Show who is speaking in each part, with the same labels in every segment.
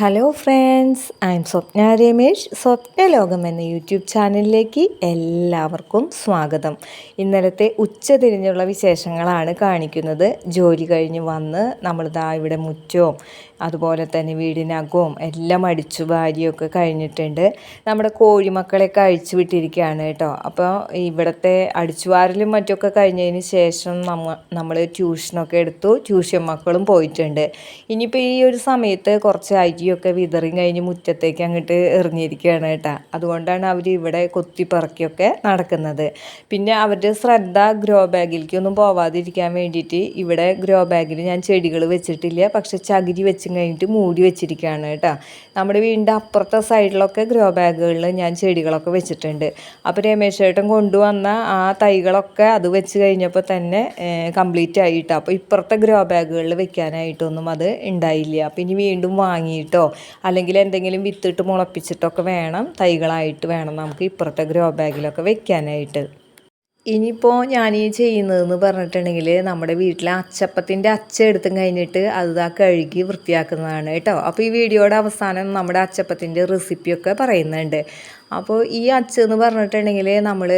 Speaker 1: Hello friends I'm Swapna Ramesh Swapna ലോകം എന്ന YouTube ചാനലിലേക്ക് എല്ലാവർക്കും സ്വാഗതം. ഇന്നലത്തെ ഉച്ച തിരിഞ്ഞുള്ള വിശേഷങ്ങളാണ് കാണിക്കുന്നത്. ജോലി കഴിഞ്ഞ് വന്ന് നമ്മളിതാ ഇവിടെ മുറ്റവും അതുപോലെ തന്നെ വീടിനകവും എല്ലാം അടിച്ചു വാരിയൊക്കെ കഴിഞ്ഞിട്ടുണ്ട്. നമ്മുടെ കോഴിമക്കളെയൊക്കെ അഴിച്ചു വിട്ടിരിക്കുകയാണ് കേട്ടോ. അപ്പോൾ ഇവിടുത്തെ അടിച്ചുവാരലും മറ്റൊക്കെ കഴിഞ്ഞതിന് ശേഷം നമ്മ നമ്മൾ ട്യൂഷനൊക്കെ എടുത്തു. ട്യൂഷൻ മക്കളും പോയിട്ടുണ്ട്. ഇനിയിപ്പോൾ ഈ ഒരു സമയത്ത് കുറച്ച് അരിയൊക്കെ വിതറി കഴിഞ്ഞ് മുറ്റത്തേക്ക് അങ്ങോട്ട് എറിഞ്ഞിരിക്കുകയാണ് കേട്ടോ. അതുകൊണ്ടാണ് അവർ ഇവിടെ കൊത്തിപ്പറക്കിയൊക്കെ നടക്കുന്നത്. പിന്നെ അവരുടെ ശ്രദ്ധ ഗ്രോ ബാഗിലേക്കൊന്നും പോവാതിരിക്കാൻ വേണ്ടിയിട്ട് ഇവിടെ ഗ്രോ ബാഗിൽ ഞാൻ ചെടികൾ വെച്ചിട്ടില്ല. പക്ഷെ ചകിരി വെച്ച് കഴിഞ്ഞിട്ട് മൂടി വെച്ചിരിക്കുകയാണ് കേട്ടോ. നമ്മുടെ വീടിന്റെ അപ്പുറത്തെ സൈഡിലൊക്കെ ഗ്രോ ബാഗുകളിൽ ഞാൻ ചെടികളൊക്കെ വെച്ചിട്ടുണ്ട്. അപ്പോൾ രമേശ് ചേട്ടൻ കൊണ്ടുവന്ന ആ തൈകളൊക്കെ അത് വെച്ച് കഴിഞ്ഞപ്പോൾ തന്നെ കംപ്ലീറ്റ് ആയിട്ടോ അപ്പോൾ ഇപ്പുറത്തെ ഗ്രോ ബാഗുകളിൽ വെക്കാനായിട്ടൊന്നും അത് ഉണ്ടായില്ല. അപ്പോൾ ഇനി വീണ്ടും വാങ്ങിയിട്ടോ അല്ലെങ്കിൽ എന്തെങ്കിലും വിത്തിട്ട് മുളപ്പിച്ചിട്ടൊക്കെ വേണം തൈകളായിട്ട് വേണം നമുക്ക് ഇപ്പുറത്തെ ഗ്രോ ബാഗിലൊക്കെ വെക്കാനായിട്ട്. ഇനിയിപ്പോൾ ഞാൻ ഈ ചെയ്യുന്നതെന്ന് പറഞ്ഞിട്ടുണ്ടെങ്കിൽ നമ്മുടെ വീട്ടിലെ അച്ചപ്പത്തിന്റെ അച്ച എടുത്തും കഴിഞ്ഞിട്ട് അത് ആ കഴുകി വൃത്തിയാക്കുന്നതാണ് കേട്ടോ. അപ്പോൾ ഈ വീഡിയോയുടെ അവസാനം നമ്മുടെ അച്ചപ്പത്തിന്റെ റെസിപ്പിയൊക്കെ പറയുന്നുണ്ട്. അപ്പോൾ ഈ അച്ചെന്ന് പറഞ്ഞിട്ടുണ്ടെങ്കിൽ നമ്മൾ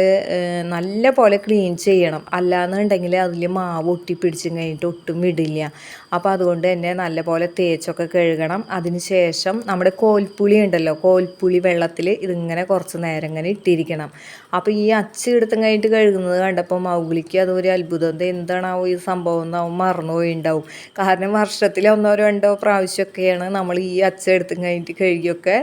Speaker 1: നല്ല പോലെ ക്ലീൻ ചെയ്യണം. അല്ലാന്നുണ്ടെങ്കിൽ അതിൽ മാവ് ഒട്ടിപ്പിടിച്ചും കഴിഞ്ഞിട്ട് ഒട്ടും വിടില്ല. അപ്പോൾ അതുകൊണ്ട് തന്നെ നല്ല പോലെ തേച്ചൊക്കെ കഴുകണം. ശേഷം നമ്മുടെ കോൽപ്പുളി ഉണ്ടല്ലോ കോൽപ്പുളി വെള്ളത്തിൽ ഇതിങ്ങനെ കുറച്ച് നേരം ഇങ്ങനെ ഇട്ടിരിക്കണം. അപ്പോൾ ഈ അച്ച് എടുത്തും കഴിഞ്ഞിട്ട് കഴുകുന്നത് കണ്ടപ്പോൾ മൗഗുലിക്ക് അതൊരു അത്ഭുതം. എന്താണാവോ ഈ സംഭവം എന്നാവും മറന്നുപോയി ഉണ്ടാവും കാരണം വർഷത്തിൽ ഒന്നോ രണ്ടോ പ്രാവശ്യമൊക്കെയാണ് നമ്മൾ ഈ അച്ച എടുത്തും കഴിഞ്ഞിട്ട് കഴുകിയൊക്കെ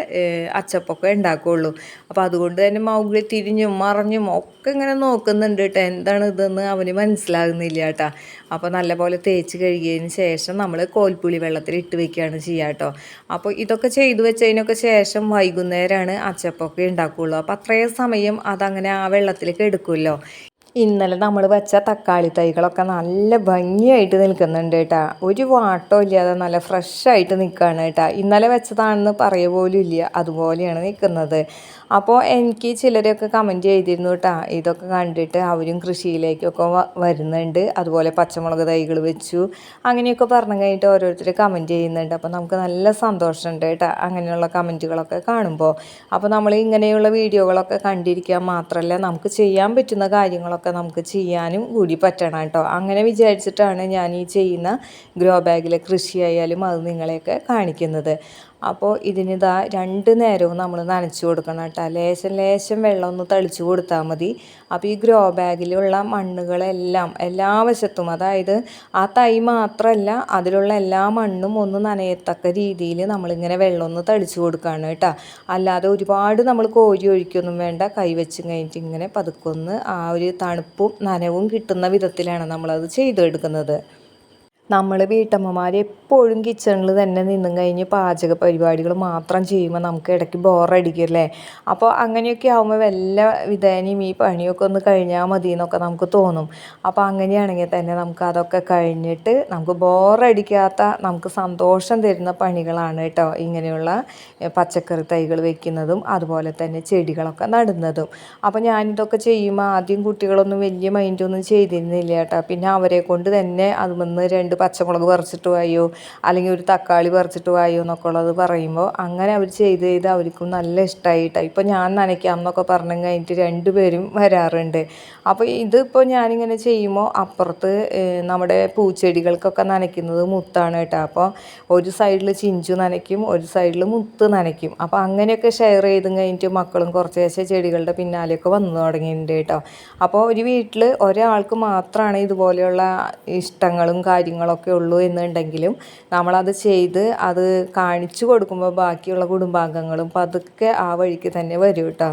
Speaker 1: അച്ചപ്പൊക്കെ ഉണ്ടാക്കുകയുള്ളൂ അപ്പോൾ അതുകൊണ്ട് തന്നെ മൗഗ്ലി തിരിഞ്ഞും മറിഞ്ഞും ഒക്കെ ഇങ്ങനെ നോക്കുന്നുണ്ട് കേട്ടോ എന്താണ് ഇതെന്ന് അവന് മനസ്സിലാകുന്നില്ല കേട്ടോ അപ്പോൾ നല്ലപോലെ തേച്ച് കഴുകിയതിന് ശേഷം നമ്മൾ കോൽപ്പുളി വെള്ളത്തിൽ ഇട്ട് വെക്കുകയാണ് ചെയ്യുക കേട്ടോ അപ്പോൾ ഇതൊക്കെ ചെയ്തു വെച്ചതിനൊക്കെ ശേഷം വൈകുന്നേരമാണ് അച്ചപ്പൊക്കെ ഉണ്ടാക്കുകയുള്ളൂ അപ്പോൾ അത്രയും സമയം അതങ്ങനെ ആ വെള്ളത്തിലേക്ക് എടുക്കുമല്ലോ. ഇന്നലെ നമ്മൾ വെച്ച തക്കാളി തൈകളൊക്കെ നല്ല ഭംഗിയായിട്ട് നിൽക്കുന്നുണ്ട് കേട്ടാ ഒരു വാട്ടോ ഇല്ലാതെ നല്ല ഫ്രഷായിട്ട് നിൽക്കുകയാണ് കേട്ടാ ഇന്നലെ വെച്ചതാണെന്ന് പറയുക പോലും ഇല്ല. അതുപോലെയാണ് നിൽക്കുന്നത്. അപ്പോൾ എനിക്ക് ചിലരൊക്കെ കമന്റ് ചെയ്തിരുന്നു കേട്ടോ. ഇതൊക്കെ കണ്ടിട്ട് അവരും കൃഷിയിലേക്കൊക്കെ വരുന്നുണ്ട്. അതുപോലെ പച്ചമുളക് തൈകൾ വെച്ചു. അങ്ങനെയൊക്കെ പറഞ്ഞു കഴിഞ്ഞിട്ട് ഓരോരുത്തർ കമന്റ് ചെയ്യുന്നുണ്ട്. അപ്പോൾ നമുക്ക് നല്ല സന്തോഷമുണ്ട് കേട്ടോ അങ്ങനെയുള്ള കമന്റുകളൊക്കെ കാണുമ്പോൾ അപ്പോൾ നമ്മൾ ഇങ്ങനെയുള്ള വീഡിയോകളൊക്കെ കണ്ടിരിക്കാൻ മാത്രമല്ല നമുക്ക് ചെയ്യാൻ പറ്റുന്ന കാര്യങ്ങളൊക്കെ നമുക്ക് ചെയ്യാനും കൂടി പറ്റണം കേട്ടോ. അങ്ങനെ വിചാരിച്ചിട്ടാണ് ഞാൻ ഈ ചെയ്യുന്ന ഗ്രോ ബാഗിലെ കൃഷിയായാലും അത് നിങ്ങളെയൊക്കെ കാണിക്കുന്നത്. അപ്പോൾ ഇതിനിതാ രണ്ട് നേരവും നമ്മൾ നനച്ചു കൊടുക്കണം കേട്ടോ. ലേശം ലേശം വെള്ളം ഒന്ന് തളിച്ചു കൊടുത്താൽ മതി. അപ്പോൾ ഈ ഗ്രോ ബാഗിലുള്ള മണ്ണുകളെല്ലാം എല്ലാ വശത്തും അതായത് ആ തൈ മാത്രമല്ല അതിലുള്ള എല്ലാ മണ്ണും ഒന്ന് നനയത്തക്ക രീതിയിൽ നമ്മളിങ്ങനെ വെള്ളം ഒന്ന് തളിച്ചു കൊടുക്കുകയാണ് കേട്ടോ. അല്ലാതെ ഒരുപാട് നമ്മൾ കോരി ഒഴിക്കൊന്നും വേണ്ട. കൈ വെച്ച് കഴിഞ്ഞിട്ട് ഇങ്ങനെ പതുക്കൊന്ന് ആ ഒരു തണുപ്പും നനവും കിട്ടുന്ന വിധത്തിലാണ് നമ്മളത് ചെയ്തെടുക്കുന്നത്. നമ്മൾ വീട്ടമ്മമാർ എപ്പോഴും കിച്ചണിൽ തന്നെ നിന്നും കഴിഞ്ഞ് പാചക പരിപാടികൾ മാത്രം ചെയ്യുമ്പോൾ നമുക്ക് ഇടയ്ക്ക് ബോറടിക്കില്ലേ അപ്പോൾ അങ്ങനെയൊക്കെ ആകുമ്പോൾ വല്ല വിധേനയും ഈ പണിയൊക്കെ ഒന്ന് കഴിഞ്ഞാൽ മതി എന്നൊക്കെ നമുക്ക് തോന്നും. അപ്പോൾ അങ്ങനെയാണെങ്കിൽ തന്നെ നമുക്ക് അതൊക്കെ കഴിഞ്ഞിട്ട് നമുക്ക് ബോറടിക്കാത്ത നമുക്ക് സന്തോഷം തരുന്ന പണികളാണ് കേട്ടോ ഇങ്ങനെയുള്ള പച്ചക്കറി തൈകൾ വെക്കുന്നതും അതുപോലെ തന്നെ ചെടികളൊക്കെ നടുന്നതും. അപ്പോൾ ഞാനിതൊക്കെ ചെയ്യുമ്പോൾ ആദ്യം കുട്ടികളൊന്നും വലിയ മൈൻഡൊന്നും ചെയ്തിരുന്നില്ല കേട്ടോ. പിന്നെ അവരെ കൊണ്ട് തന്നെ അതിൽ നിന്ന് രണ്ട് പച്ചമുളക് പറിച്ചിട്ട് വായോ? അല്ലെങ്കിൽ ഒരു തക്കാളി പറിച്ചിട്ട് വായോ എന്നൊക്കെ ഉള്ളത് പറയുമ്പോൾ അങ്ങനെ അവർ ചെയ്ത് ചെയ്ത് അവർക്കും നല്ല ഇഷ്ടമായിട്ടാണ് ഇപ്പോൾ ഞാൻ നനയ്ക്കാം എന്നൊക്കെ പറഞ്ഞു കഴിഞ്ഞിട്ട് രണ്ടുപേരും വരാറുണ്ട്. അപ്പോൾ ഇതിപ്പോൾ ഞാനിങ്ങനെ ചെയ്യുമ്പോൾ അപ്പുറത്ത് നമ്മുടെ പൂച്ചെടികൾക്കൊക്കെ നനയ്ക്കുന്നത് മുത്താണ് കേട്ടോ. അപ്പോൾ ഒരു സൈഡിൽ ചിഞ്ചു നനയ്ക്കും ഒരു സൈഡിൽ മുത്ത് നനയ്ക്കും. അപ്പോൾ അങ്ങനെയൊക്കെ ഷെയർ ചെയ്ത് കഴിഞ്ഞിട്ട് മക്കളും കുറച്ച് ശേഷം ചെടികളുടെ പിന്നാലെയൊക്കെ വന്നു തുടങ്ങിയിട്ടുണ്ട് കേട്ടോ. അപ്പോൾ ഒരു വീട്ടിൽ ഒരാൾക്ക് മാത്രമാണ് ഇതുപോലെയുള്ള ഇഷ്ടങ്ങളും കാര്യങ്ങളും കാര്യങ്ങളൊക്കെ ഉള്ളൂ എന്നുണ്ടെങ്കിലും നമ്മളത് ചെയ്ത് അത് കാണിച്ചു കൊടുക്കുമ്പോൾ ബാക്കിയുള്ള കുടുംബാംഗങ്ങളും പതുക്കെ ആ വഴിക്ക് തന്നെ വരും കേട്ടോ.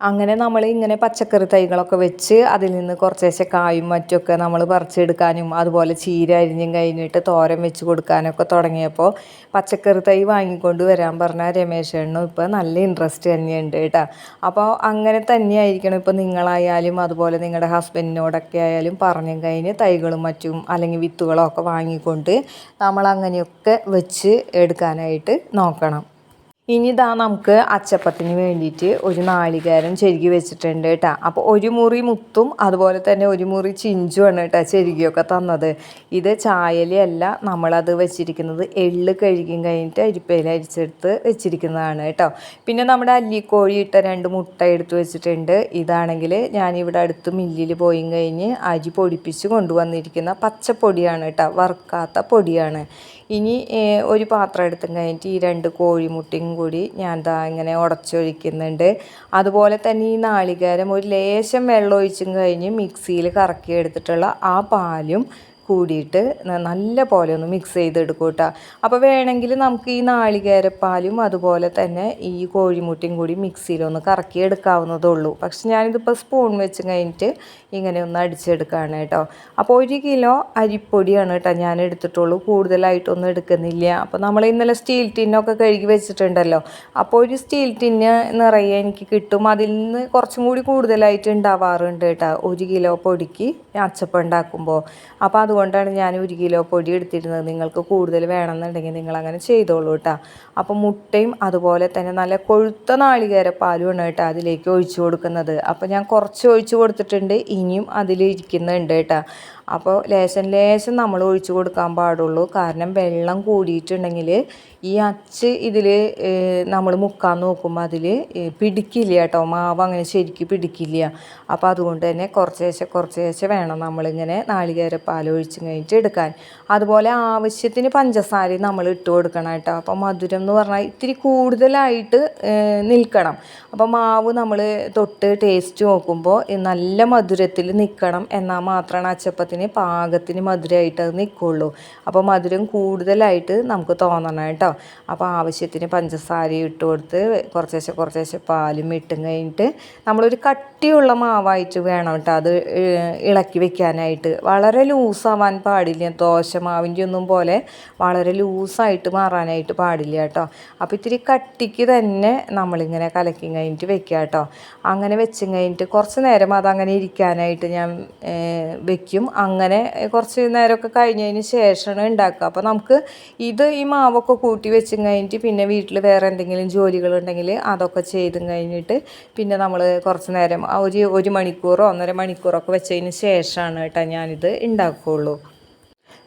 Speaker 1: അങ്ങനെ നമ്മൾ ഇങ്ങനെ പച്ചക്കറി തൈകളൊക്കെ വെച്ച് അതിൽ നിന്ന് കുറച്ചേശ്ശെ കായും മറ്റൊക്കെ നമ്മൾ പറിച്ചെടുക്കാനും അതുപോലെ ചീര അരിഞ്ഞും കഴിഞ്ഞിട്ട് തോരൻ വെച്ച് കൊടുക്കാനൊക്കെ തുടങ്ങിയപ്പോൾ പച്ചക്കറി തൈ വാങ്ങിക്കൊണ്ട് വരാൻ പറഞ്ഞ രമേശേണ്ണും ഇപ്പോൾ നല്ല ഇൻട്രസ്റ്റ് തന്നെയുണ്ട് കേട്ടോ. അപ്പോൾ അങ്ങനെ തന്നെയായിരിക്കണം ഇപ്പോൾ നിങ്ങളായാലും അതുപോലെ നിങ്ങളുടെ ഹസ്ബൻഡിനോടൊക്കെ ആയാലും പറഞ്ഞും കഴിഞ്ഞ് തൈകളും മറ്റും അല്ലെങ്കിൽ വിത്തുകളൊക്കെ വാങ്ങിക്കൊണ്ട് നമ്മൾ അങ്ങനെയൊക്കെ വെച്ച് എടുക്കാനായിട്ട് നോക്കണം. ഇനി ഇതാ നമുക്ക് അച്ചപ്പത്തിന് വേണ്ടിയിട്ട് ഒരു നാളികേരം ചെരുകി വെച്ചിട്ടുണ്ട് കേട്ടോ അപ്പോൾ ഒരു മുറി മുത്തും അതുപോലെ തന്നെ ഒരു മുറി ചിഞ്ചുമാണ് കേട്ടോ ചെരുകിയൊക്കെ തന്നത്. ഇത് ചായലയല്ല നമ്മളത് വെച്ചിരിക്കുന്നത് എള്ള് കഴുകി കഴിഞ്ഞിട്ട് അരിപ്പയിൽ അരിച്ചെടുത്ത് വെച്ചിരിക്കുന്നതാണ് കേട്ടോ പിന്നെ നമ്മുടെ അല്ലിക്കോഴി ഇട്ട രണ്ട് മുട്ട എടുത്ത് വെച്ചിട്ടുണ്ട്. ഇതാണെങ്കിൽ ഞാനിവിടെ അടുത്ത് മില്ലിൽ പോയി കഴിഞ്ഞ് അരി പൊടിപ്പിച്ച് കൊണ്ടുവന്നിരിക്കുന്ന പച്ചപ്പൊടിയാണ് കേട്ടോ വറുക്കാത്ത പൊടിയാണ്. ഇനി ഒരു പാത്രം എടുത്തും കഴിഞ്ഞിട്ട് ഈ രണ്ട് കോഴിമുട്ടയും കൂടി ഞാൻ ദാ ഇങ്ങനെ ഉടച്ചൊഴിക്കുന്നുണ്ട്. അതുപോലെ തന്നെ ഈ നാളികേരം ഒരു ലേശം വെള്ളം ഒഴിച്ചും കഴിഞ്ഞ് മിക്സിയിൽ കറക്കി എടുത്തിട്ടുള്ള ആ പാലും കൂടിയിട്ട് നല്ല പോലെ ഒന്ന് മിക്സ് ചെയ്തെടുക്കും കേട്ടോ അപ്പോൾ വേണമെങ്കിൽ നമുക്ക് ഈ നാളികേരപ്പാലും അതുപോലെ തന്നെ ഈ കോഴിമുട്ടയും കൂടി മിക്സിയിലൊന്ന് കറക്കി എടുക്കാവുന്നതേ ഉള്ളൂ പക്ഷെ ഞാനിതിപ്പോൾ സ്പൂൺ വെച്ച് കഴിഞ്ഞിട്ട് ഇങ്ങനെ ഒന്ന് അടിച്ചെടുക്കുകയാണ് കേട്ടോ അപ്പോൾ ഒരു കിലോ അരിപ്പൊടിയാണ് കേട്ടോ ഞാൻ എടുത്തിട്ടുള്ളൂ. കൂടുതലായിട്ടൊന്നും എടുക്കുന്നില്ല. അപ്പോൾ നമ്മൾ ഇന്നലെ സ്റ്റീൽ ടിന്നൊക്കെ കഴുകി വെച്ചിട്ടുണ്ടല്ലോ. അപ്പോൾ ഒരു സ്റ്റീൽ ടിന്ന് നിറയെ എനിക്ക് കിട്ടും. അതിൽ നിന്ന് കുറച്ചും കൂടി കൂടുതലായിട്ട് ഉണ്ടാവാറുണ്ട് കേട്ടോ ഒരു കിലോ പൊടിക്ക് അച്ചപ്പം ഉണ്ടാക്കുമ്പോൾ അപ്പോൾ അതുകൊണ്ടാണ് ഞാൻ ഒരു കിലോ പൊടി എടുത്തിരുന്നത്. നിങ്ങൾക്ക് കൂടുതൽ വേണമെന്നുണ്ടെങ്കിൽ നിങ്ങൾ അങ്ങനെ ചെയ്തോളൂ കേട്ടോ. അപ്പോൾ മുട്ടയും അതുപോലെ തന്നെ നല്ല കൊഴുത്ത നാളികേര പാലുമാണ് കേട്ടോ അതിലേക്ക് ഒഴിച്ചു കൊടുക്കുന്നത്. അപ്പോൾ ഞാൻ കുറച്ച് ഒഴിച്ചു കൊടുത്തിട്ടുണ്ട്. ഇനിയും അതിലിരിക്കുന്നുണ്ട് കേട്ടോ. അപ്പോൾ ലേശം ലേശം നമ്മൾ ഒഴിച്ചു കൊടുക്കാൻ പാടുള്ളൂ. കാരണം വെള്ളം കൂടിയിട്ടുണ്ടെങ്കിൽ ഈ അച്ച് ഇതിൽ നമ്മൾ മുക്കാൻ നോക്കുമ്പോൾ അതിൽ പിടിക്കില്ല കേട്ടോ. മാവ് അങ്ങനെ ശരിക്കും പിടിക്കില്ല. അപ്പോൾ അതുകൊണ്ട് തന്നെ കുറച്ചേശ്ശെ കുറച്ചേശ്ശെ വേണം നമ്മളിങ്ങനെ നാളികേരപ്പാൽ ഒഴിച്ച് കഴിഞ്ഞിട്ട് എടുക്കാൻ. അതുപോലെ ആവശ്യത്തിന് പഞ്ചസാര നമ്മൾ ഇട്ട് കൊടുക്കണം കേട്ടോ. അപ്പോൾ മധുരം എന്ന് പറഞ്ഞാൽ ഇത്തിരി കൂടുതലായിട്ട് നിൽക്കണം. അപ്പോൾ മാവ് നമ്മൾ തൊട്ട് ടേസ്റ്റ് നോക്കുമ്പോൾ നല്ല മധുരത്തിൽ നിൽക്കണം എന്നാൽ മാത്രമാണ് അച്ചപ്പത്തിന് പാകത്തിന് മധുരമായിട്ട് അത് നിൽക്കുള്ളൂ അപ്പോൾ മധുരം കൂടുതലായിട്ട് നമുക്ക് തോന്നണം കേട്ടോ. അപ്പോൾ ആവശ്യത്തിന് പഞ്ചസാരയും ഇട്ട് കൊടുത്ത് കുറച്ചേശ്ശെ കുറച്ചേശ്ശെ പാലും ഇട്ടും കഴിഞ്ഞിട്ട് നമ്മളൊരു കട്ടിയുള്ള മാവായിട്ട് വേണം കേട്ടോ. അത് ഇളക്കി വെക്കാനായിട്ട്. വളരെ ലൂസാവാൻ പാടില്ല. ദോശമാവിന്റെ ഒന്നും പോലെ വളരെ ലൂസായിട്ട് മാറാനായിട്ട് പാടില്ല കേട്ടോ. അപ്പോൾ ഇത്തിരി കട്ടിക്ക് തന്നെ നമ്മളിങ്ങനെ കലക്കി കഴിഞ്ഞിട്ട് വെക്കുക കേട്ടോ. അങ്ങനെ വെച്ച് കഴിഞ്ഞിട്ട് കുറച്ച് നേരം അതങ്ങനെ ഇരിക്കാനായിട്ട് ഞാൻ വെക്കും. അങ്ങനെ കുറച്ച് നേരമൊക്കെ കഴിഞ്ഞതിന് ശേഷമാണ് ഉണ്ടാക്കുക. അപ്പോൾ നമുക്ക് ഇത് ഈ മാവൊക്കെ കൂട്ടി വെച്ചും കഴിഞ്ഞിട്ട് പിന്നെ വീട്ടിൽ വേറെ എന്തെങ്കിലും ജോലികളുണ്ടെങ്കിൽ അതൊക്കെ ചെയ്തും കഴിഞ്ഞിട്ട് പിന്നെ നമ്മൾ കുറച്ച് നേരം ഒരു ഒരു മണിക്കൂറോ ഒന്നര മണിക്കൂറൊക്കെ വെച്ചതിന് ശേഷമാണ് കേട്ടോ ഞാനിത് ഉണ്ടാക്കുകയുള്ളൂ.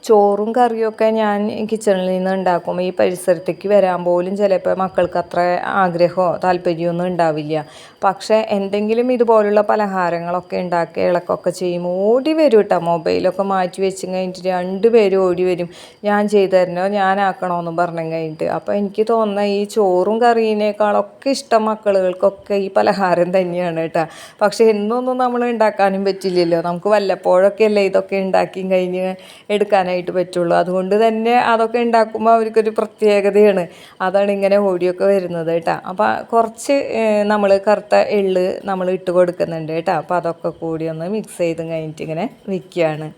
Speaker 1: ചോറും കറിയൊക്കെ ഞാൻ കിച്ചണിൽ നിന്ന് ഉണ്ടാക്കും ഈ പരിസരത്തേക്ക് വരാൻ പോലും ചിലപ്പോൾ മക്കൾക്ക് അത്ര ആഗ്രഹമോ താല്പര്യമൊന്നും ഉണ്ടാവില്ല. പക്ഷേ എന്തെങ്കിലും ഇതുപോലുള്ള പലഹാരങ്ങളൊക്കെ ഉണ്ടാക്കി ഇളക്കൊക്കെ ചെയ്യുമ്പോൾ ഓടി വരും കേട്ടോ മൊബൈലൊക്കെ മാറ്റി വെച്ച് കഴിഞ്ഞിട്ട് രണ്ടുപേരും ഓടി വരും. ഞാൻ ചെയ്തു തരണോ? ഞാനാക്കണമെന്നും പറഞ്ഞു കഴിഞ്ഞിട്ട്. അപ്പോൾ എനിക്ക് തോന്നുന്ന ഈ ചോറും കറിയിനേക്കാളൊക്കെ ഇഷ്ടം മക്കളുകൾക്കൊക്കെ ഈ പലഹാരം തന്നെയാണ് കേട്ടോ പക്ഷേ എന്നൊന്നും നമ്മൾ ഉണ്ടാക്കാനും പറ്റില്ലല്ലോ. നമുക്ക് വല്ലപ്പോഴൊക്കെ അല്ലേ ഇതൊക്കെ ഉണ്ടാക്കി കഴിഞ്ഞ് എടുക്കാനായിട്ട് ആയിട്ട് പറ്റുള്ളൂ. അതുകൊണ്ട് തന്നെ അതൊക്കെ ഉണ്ടാക്കുമ്പോൾ അവർക്കൊരു പ്രത്യേകതയാണ്. അതാണ് ഇങ്ങനെ ഓടിയൊക്കെ വരുന്നത് കേട്ടോ. അപ്പോൾ കുറച്ച് നമ്മൾ കറുത്ത എള്ള് നമ്മൾ ഇട്ട് കൊടുക്കുന്നുണ്ട് കേട്ടോ. അപ്പോൾ അതൊക്കെ കൂടി ഒന്ന് മിക്സ് ചെയ്ത് കഴിഞ്ഞിട്ട് ഇങ്ങനെ വിൽക്കുകയാണ്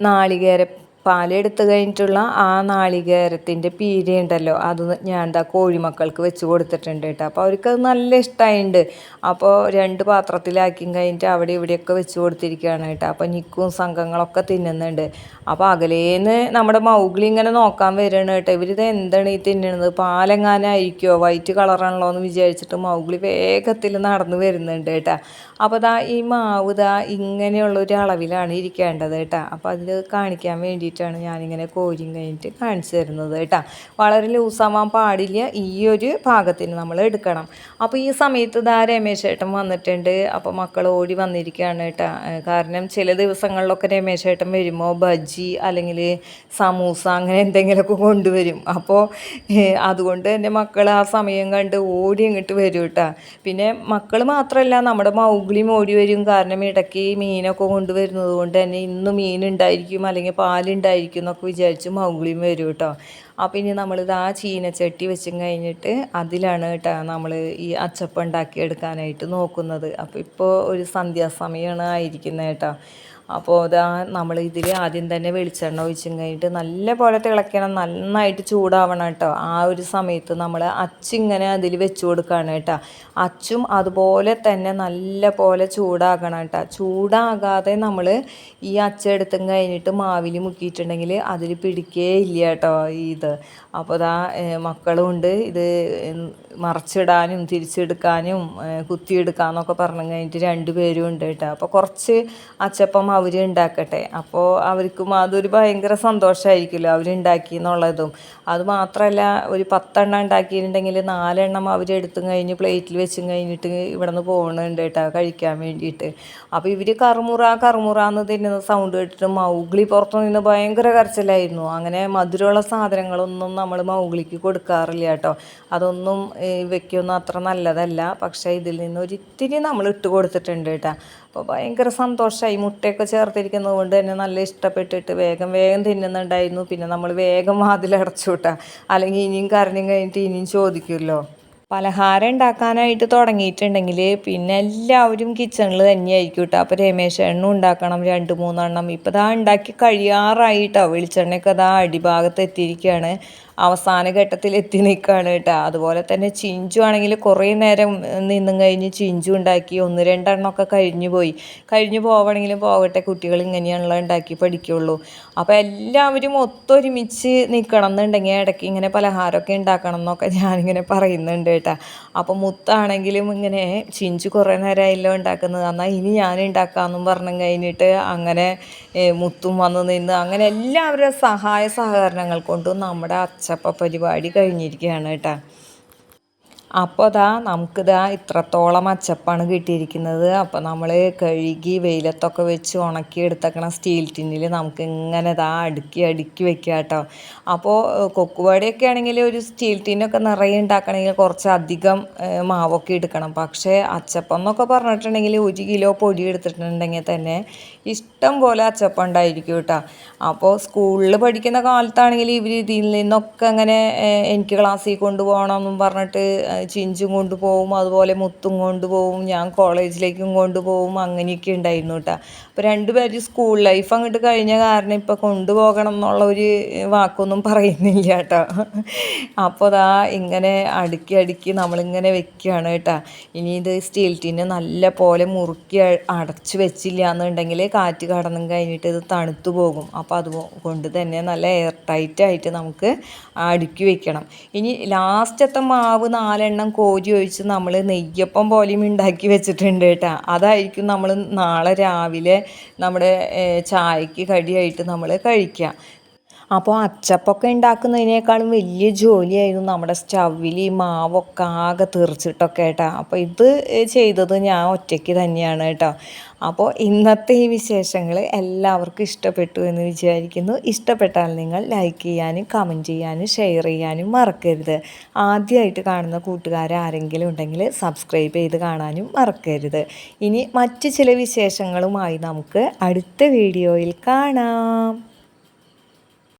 Speaker 1: നാളികേര പാലെടുത്ത് കഴിഞ്ഞിട്ടുള്ള ആ നാളികേരത്തിന്റെ പീരി ഉണ്ടല്ലോ അത് ഞാൻ എന്താ കോഴിമക്കൾക്ക് വെച്ച് കൊടുത്തിട്ടുണ്ട് കേട്ടോ. അപ്പോൾ അവർക്ക് നല്ല ഇഷ്ടമായിട്ടുണ്ട് അപ്പോൾ രണ്ട് പാത്രത്തിലാക്കിയും കഴിഞ്ഞിട്ട് അവിടെ ഇവിടെയൊക്കെ വെച്ച് കൊടുത്തിരിക്കുകയാണ് കേട്ടോ. അപ്പോൾ നിക്കും സംഘങ്ങളൊക്കെ തിന്നുന്നുണ്ട്. അപ്പോൾ അകലേന്ന് നമ്മുടെ മൗഗ്ലി ഇങ്ങനെ നോക്കാൻ വരികയാണ് കേട്ടോ. ഇവരിത് എന്താണ് ഈ തിന്നണത്? പാലെങ്ങാനായിരിക്കുമോ വൈറ്റ് കളറാണല്ലോ എന്ന് വിചാരിച്ചിട്ട് മൗഗ്ലി വേഗത്തിൽ നടന്നു വരുന്നുണ്ട് കേട്ടോ. അപ്പോൾ ദാ ഈ മാവ് ദാ ഇങ്ങനെയുള്ള ഒരു അളവിലാണ് ഇരിക്കേണ്ടത് കേട്ടോ. അപ്പോൾ അതിൽ കാണിക്കാൻ വേണ്ടിയിട്ടാണ് ഞാനിങ്ങനെ കോരിയും കഴിഞ്ഞിട്ട് കാണിച്ചു തരുന്നത് കേട്ടോ. വളരെ ലൂസാവാൻ പാടില്ല. ഈ ഒരു പാകത്തിന് നമ്മൾ എടുക്കണം. അപ്പോൾ ഈ സമയത്ത് ഇതാ രമേശ് ഏട്ടൻ വന്നിട്ടുണ്ട്. അപ്പോൾ മക്കൾ ഓടി വന്നിരിക്കുകയാണ് കേട്ടോ. കാരണം ചില ദിവസങ്ങളിലൊക്കെ രമേശ് ഏട്ടൻ വരുമ്പോൾ ബജ്ജി അല്ലെങ്കിൽ സമൂസ അങ്ങനെ എന്തെങ്കിലുമൊക്കെ കൊണ്ടുവരും. അപ്പോൾ അതുകൊണ്ട് എന്റെ മക്കൾ ആ സമയം കണ്ട് ഓടി അങ്ങോട്ട് വരും കേട്ടോ. പിന്നെ മക്കൾ മാത്രമല്ല നമ്മുടെ മൗഗ്ലിയും ഓടി വരും. കാരണം ഇടയ്ക്ക് മീനൊക്കെ കൊണ്ടുവരുന്നത് കൊണ്ട് തന്നെ ഇന്ന് മീനുണ്ടായിരിക്കും അല്ലെങ്കിൽ പാലുണ്ടായിരിക്കും എന്നൊക്കെ വിചാരിച്ച് മൗഗ്ലിയും വരും കേട്ടോ. അപ്പോൾ ഇനി നമ്മളിത് ആ ചീനച്ചട്ടി വെച്ചും കഴിഞ്ഞിട്ട് അതിലാണ് കേട്ടോ നമ്മൾ ഈ അച്ചപ്പം ഉണ്ടാക്കിയെടുക്കാനായിട്ട് നോക്കുന്നത്. അപ്പോൾ ഇപ്പോൾ ഒരു സന്ധ്യാസമയമാണ് ആയിരിക്കുന്നത് കേട്ടോ. അപ്പോൾ ഇതാ നമ്മൾ ഇതിൽ ആദ്യം തന്നെ വെളിച്ചെണ്ണ ഒഴിച്ചും കഴിഞ്ഞിട്ട് നല്ല പോലെ തിളയ്ക്കണം നന്നായിട്ട് ചൂടാവണം കേട്ടോ. ആ ഒരു സമയത്ത് നമ്മൾ അച്ചിങ്ങനെ അതിൽ വെച്ച് കൊടുക്കുകയാണ് കേട്ടോ. അച്ചും അതുപോലെ തന്നെ നല്ല പോലെ ചൂടാകണം കേട്ടോ. ചൂടാകാതെ നമ്മൾ ഈ അച്ചെടുത്തും കഴിഞ്ഞിട്ട് മാവിൽ മുക്കിയിട്ടുണ്ടെങ്കിൽ അതിൽ പിടിക്കേ ഇല്ല കേട്ടോ ഇത്. അപ്പോൾ ഇതാ മക്കളുമുണ്ട് ഇത് മറച്ചിടാനും തിരിച്ചെടുക്കാനും കുത്തിയെടുക്കാമെന്നൊക്കെ പറഞ്ഞു കഴിഞ്ഞിട്ട് രണ്ടുപേരും ഉണ്ട് കേട്ടോ. അപ്പോൾ കുറച്ച് അച്ചപ്പം അവർ ഉണ്ടാക്കട്ടെ. അപ്പോൾ അവർക്കും അതൊരു ഭയങ്കര സന്തോഷമായിരിക്കുമല്ലോ അവരുണ്ടാക്കി എന്നുള്ളതും. അതുമാത്രമല്ല ഒരു പത്തെണ്ണം ഉണ്ടാക്കിയിട്ടുണ്ടെങ്കിൽ നാലെണ്ണം അവരെടുത്തും കഴിഞ്ഞ് പ്ലേറ്റിൽ വെച്ചും കഴിഞ്ഞിട്ട് ഇവിടെ നിന്ന് പോകുന്നുണ്ട് കേട്ടോ കഴിക്കാൻ വേണ്ടിയിട്ട്. അപ്പോൾ ഇവർ കറുമുറ കറുമുറ എന്ന് തിന്നുന്ന സൗണ്ട് കേട്ടിട്ട് മൗഗ്ലി പുറത്തു നിന്ന് ഭയങ്കര കരച്ചിലായിരുന്നു. അങ്ങനെ മധുരമുള്ള സാധനങ്ങളൊന്നും നമ്മൾ മൗഗ്ലിക്ക് കൊടുക്കാറില്ല കേട്ടോ. അതൊന്നും ഇവയ്ക്കൊന്നും അത്ര നല്ലതല്ല. പക്ഷേ ഇതിൽ നിന്ന് ഒരിത്തിരി നമ്മൾ ഇട്ട് കൊടുത്തിട്ടുണ്ട് കേട്ടോ. അപ്പോൾ ഭയങ്കര സന്തോഷമായി മുട്ടയൊക്കെ ചേർത്തിരിക്കുന്നത് കൊണ്ട് തന്നെ നല്ല ഇഷ്ടപ്പെട്ടിട്ട് വേഗം വേഗം തിന്നുന്നുണ്ടായിരുന്നു. പിന്നെ നമ്മൾ വേഗം വാതിലടച്ചു വിട്ടാ അല്ലെങ്കിൽ ഇനിയും കരഞ്ഞും കഴിഞ്ഞിട്ട് ഇനിയും ചോദിക്കുമല്ലോ. പലഹാരം ഉണ്ടാക്കാനായിട്ട് തുടങ്ങിയിട്ടുണ്ടെങ്കിൽ പിന്നെ എല്ലാവരും കിച്ചണിൽ തന്നെയായിരിക്കും കേട്ടോ. അപ്പോൾ രമേശ് എണ്ണ ഉണ്ടാക്കണം രണ്ട് മൂന്നെണ്ണം. ഇപ്പോൾ ഇതാ ഉണ്ടാക്കി കഴിയാറായിട്ടോ. വെളിച്ചെണ്ണയൊക്കെ അതാ അടിഭാഗത്ത് എത്തിയിരിക്കുകയാണ്. അവസാന ഘട്ടത്തിൽ എത്തി നിൽക്കുകയാണ് കേട്ടോ. അതുപോലെ തന്നെ ചിഞ്ചു ആണെങ്കിൽ കുറേ നേരം നിന്നും കഴിഞ്ഞ് ചിഞ്ചു ഉണ്ടാക്കി ഒന്ന് രണ്ടെണ്ണമൊക്കെ കഴിഞ്ഞു പോയി. കഴിഞ്ഞു പോവണമെങ്കിലും പോകട്ടെ കുട്ടികൾ ഇങ്ങനെയാണല്ലോ ഉണ്ടാക്കി പഠിക്കുള്ളൂ. അപ്പോൾ എല്ലാവരും ഒത്തൊരുമിച്ച് നിൽക്കണം എന്നുണ്ടെങ്കിൽ ഇടയ്ക്ക് ഇങ്ങനെ പലഹാരമൊക്കെ ഉണ്ടാക്കണം എന്നൊക്കെ ഞാനിങ്ങനെ പറയുന്നുണ്ട് കേട്ടോ. അപ്പോൾ മുത്താണെങ്കിലും ഇങ്ങനെ ചിഞ്ചു കുറേ നേരമായല്ലോ ഉണ്ടാക്കുന്നത്. എന്നാൽ ഇനി ഞാൻ ഉണ്ടാക്കാമെന്നും പറഞ്ഞു കഴിഞ്ഞിട്ട് അങ്ങനെ മുത്തും വന്ന് നിന്ന് അങ്ങനെ എല്ലാവരുടെ സഹായ സഹകരണങ്ങൾ കൊണ്ടും നമ്മുടെ അച്ചപ്പ പരിപാടി കഴിഞ്ഞിരിക്കുകയാണ് കേട്ടോ. അപ്പോൾ നമുക്ക് ദാ ഇത്രത്തോളം അച്ചപ്പാണ് കിട്ടിയിരിക്കുന്നത്. അപ്പോൾ നമ്മൾ കഴുകി വെയിലത്തൊക്കെ വെച്ച് ഉണക്കി എടുത്തേക്കണ സ്റ്റീൽ ടിന്നിൽ നമുക്ക് ഇങ്ങനെ ദാ അടുക്കി അടുക്കി വെക്കുക കേട്ടോ. അപ്പോൾ കൊക്കുവാടിയൊക്കെ ആണെങ്കിൽ ഒരു സ്റ്റീൽ ടിന്നൊക്കെ നിറയെ ഉണ്ടാക്കണമെങ്കിൽ കുറച്ച് അധികം മാവൊക്കെ എടുക്കണം. പക്ഷേ അച്ചപ്പം എന്നൊക്കെ പറഞ്ഞിട്ടുണ്ടെങ്കിൽ ഒരു കിലോ പൊടി എടുത്തിട്ടുണ്ടെങ്കിൽ തന്നെ ഇഷ്ടം പോലെ അച്ചപ്പം ഉണ്ടായിരിക്കും കേട്ടോ. അപ്പോൾ സ്കൂളിൽ പഠിക്കുന്ന കാലത്താണെങ്കിൽ ഇവർ ഇതിൽ നിന്നൊക്കെ അങ്ങനെ എനിക്ക് ക്ലാസ്സിൽ കൊണ്ടുപോകണം എന്നും പറഞ്ഞിട്ട് ചിഞ്ചും കൊണ്ടുപോകും അതുപോലെ മുത്തും കൊണ്ടുപോകും ഞാൻ കോളേജിലേക്കും കൊണ്ടുപോകും അങ്ങനെയൊക്കെ ഉണ്ടായിരുന്നു കേട്ടോ. അപ്പോൾ രണ്ടുപേരും സ്കൂൾ ലൈഫ് അങ്ങോട്ട് കഴിഞ്ഞ കാരണം ഇപ്പോൾ കൊണ്ടുപോകണം എന്നുള്ള ഒരു വാക്കൊന്നും പറയുന്നില്ല കേട്ടോ. അപ്പോൾ ദാ ഇങ്ങനെ അടുക്കി അടുക്കി നമ്മളിങ്ങനെ വെക്കുകയാണ് കേട്ടോ. ഇനി ഇത് സ്റ്റീൽ ടീന് നല്ല പോലെ മുറുക്കി അടച്ചു വെച്ചില്ല എന്നുണ്ടെങ്കിൽ കാറ്റ് കടന്നും കഴിഞ്ഞിട്ട് ഇത് തണുത്തു പോകും. അപ്പോൾ അതുകൊണ്ട് തന്നെ നല്ല എയർ ടൈറ്റ് ആയിട്ട് നമുക്ക് അടുക്കി വെക്കണം. ഇനി ലാസ്റ്റത്തെ മാവ് നാലെണ്ണം കോരി ഒഴിച്ച് നമ്മൾ നെയ്യപ്പം പോലെയും ഉണ്ടാക്കി വെച്ചിട്ടുണ്ട് കേട്ടോ. അതായിരിക്കും നമ്മൾ നാളെ രാവിലെ നമ്മുടെ ചായക്ക് കടിയായിട്ട് നമ്മൾ കഴിക്കുക അപ്പോൾ അച്ചപ്പൊക്കെ ഉണ്ടാക്കുന്നതിനേക്കാളും വലിയ ജോലിയായിരുന്നു നമ്മുടെ സ്റ്റവിൽ ഈ മാവൊക്കെ ആകെ തീർച്ചിട്ടൊക്കെ കേട്ടോ അപ്പോൾ ഇത് ചെയ്തത് ഞാൻ ഒറ്റയ്ക്ക് തന്നെയാണ് കേട്ടോ. അപ്പോൾ ഇന്നത്തെ ഈ വിശേഷങ്ങൾ എല്ലാവർക്കും ഇഷ്ടപ്പെട്ടു എന്ന് വിചാരിക്കുന്നു. ഇഷ്ടപ്പെട്ടാൽ നിങ്ങൾ ലൈക്ക് ചെയ്യാനും കമന്റ് ചെയ്യാനും ഷെയർ ചെയ്യാനും മറക്കരുത്. ആദ്യമായിട്ട് കാണുന്ന കൂട്ടുകാർ ആരെങ്കിലും ഉണ്ടെങ്കിൽ സബ്സ്ക്രൈബ് ചെയ്ത് കാണാനും മറക്കരുത്. ഇനി മറ്റു ചില വിശേഷങ്ങളുമായി നമുക്ക് അടുത്ത വീഡിയോയിൽ കാണാം.